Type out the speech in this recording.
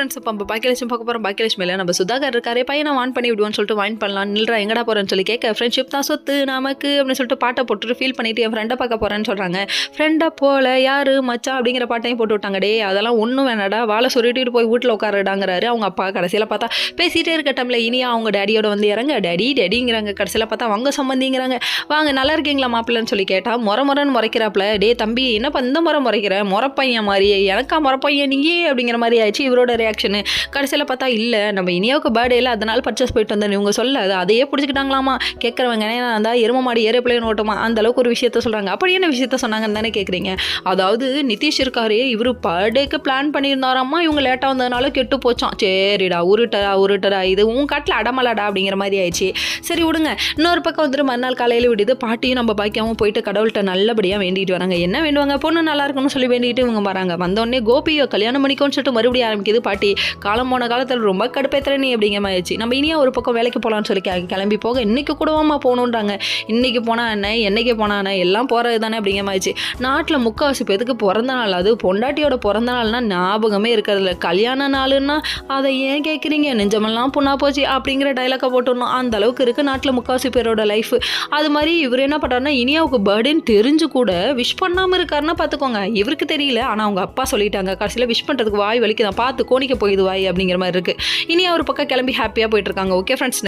Friends இப்போ நம்ம பாக்கியலட்சுமி பார்க்க போகிறோம் பாக்கியலட்சுமியில் நம்ம சுதாகர் இருக்காரு. பையனை வான் பண்ணி விடுவோம்னு சொல்லிட்டு வான் பண்ணலாம். நில்றா எங்கடா போகிறேன்னு சொல்லி கேட்க ஃப்ரெண்ட்ஷிப் தான் சொத்து நமக்கு அப்படின்னு சொல்லிட்டு பாட்டை போட்டுட்டு ஃபீல் பண்ணிட்டு என் ஃப்ரெண்டை பார்க்க போகிறேன்னு சொல்கிறாங்க ஃப்ரெண்டை போல யாரு மச்சா அப்படிங்கிற பாட்டையும் போட்டு விட்டாங்க. டே அதெல்லாம் ஒன்றும் வேணாடா வாழை சொல்லிட்டு போய் வீட்டில் உட்காரடாங்கிறாரு. அவங்க அப்பா கடைசியில் பார்த்தா பேசிகிட்டே இருக்க டைமில் இனியா அவங்க டேடியோட வந்து இறங்க. டேடி டேடிங்கிறாங்க கடைசியில் பார்த்தா அவங்க சம்மந்திங்கிறாங்க வாங்க நல்லா இருக்கீங்களா மாப்பிள்ளன்னு சொல்லி கேட்டால் முறை முறைன்னு முறைக்கிறாப்புல. டே தம்பி என்னப்பா இந்த முறை முறைக்கிற? முறப்பையன் மாதிரி எனக்கா முறப்பையன் நீயே அப்படிங்கிற மாதிரி ஆயிடுச்சு. இவரோட ரியாக்ஷனு கடைசியில் பார்த்தா இல்லை நம்ம இனியாவுக்கு பர்த்டேல அதனால பர்ச்சேஸ் போயிட்டு வந்தேன் இவங்க சொல்ல அது அதையே பிடிச்சிக்கிட்டாங்களாமா? கேட்குறவங்க ஏன்னா அந்த எரும மாடி ஏரோப்ளேன் ஓட்டமா? அந்த அளவுக்கு ஒரு விஷயத்த சொல்கிறாங்க அப்படி என்ன விஷயத்த சொன்னாங்கன்னு தானே கேட்குறீங்க அதாவது நிதிஷ் இருக்காரு. இவர் பர்த்டேக்கு பிளான் பண்ணியிருந்தாராம்மா? இவங்க லேட்டாக வந்ததுனால கெட்டு போச்சான் சரிடா உருட்டடா உருட்டடா. இது உன் காட்டில் அடமலடா அப்படிங்கிற மாதிரி ஆயிடுச்சு. சரி விடுங்க. இன்னொரு பக்கம் வந்துட்டு மறுநாள் காலையில் விடுது பாட்டியும் நம்ம பாக்கியாவும் போயிட்டு கடவுள்கிட்ட நல்லபடியாக வேண்டிட்டு வராங்க. என்ன வேண்டுவாங்க? பொண்ணு நல்லா இருக்கணும்னு சொல்லி வேண்டிட்டு இவங்க வராங்க. வந்தோடனே கோபியை கல்யாணம் பண்ணிக்கோன்னு சொல்லிட்டு மறுபடியும் ஆரம்பிக்குது பாட்டி காலம் போன காலத்தில் ரொம்ப கடுப்பேத்துற நீ அப்படிங்கிற மாதிரி ஆயிடுச்சு. நம்ம இனியா ஒரு பக்கம் வேலைக்கு போகலான்னு சொல்லி கே- கிளம்பி போக இன்னைக்கு கூடவாமா போகணுன்றாங்க. இன்னைக்கு போனா என்ன என்னைக்கு போனா என்ன எல்லாம் போகிறது தானே அப்படிங்கிற மாதிரி ஆயிடுச்சு. நாட்டில் முக்கால்வாசி பேத்துக்கு பிறந்த நாள். அது பொண்டாட்டியோட பிறந்த நாள்னா ஞாபகமே இருக்கிறதில்ல கல்யாண நாளுன்னா அதை ஏன் கேட்குறீங்க நெஞ்சமெல்லாம் புண்ணா போச்சு அப்படிங்கிற டைலாக்கை போட்டுடணும். அந்த அளவுக்கு இருக்குது நாட்டில் முக்கால்வாசி பேரோட லைஃப் அது மாதிரி இவர் என்ன பண்ணுறாருன்னா இனியாவுக்கு பர்த்டேன்னு தெரிஞ்சு கூட விஷ் பண்ணாமல் இருக்காருன்னா பார்த்துக்கோங்க இவருக்கு தெரியல. ஆனால் அவங்க அப்பா சொல்லிட்டாங்க. கடைசியில் விஷ் பண்ணுறதுக்கு வாய் வலிக்குதான். பார்த்துக்கோ கோணிக்க போயிடுவாய் அப்படிங்கிற மாதிரி இருக்குது இனி ஒரு பக்கம் கிளம்பி ஹாப்பியாக போயிட்டு இருக்காங்க. Okay friends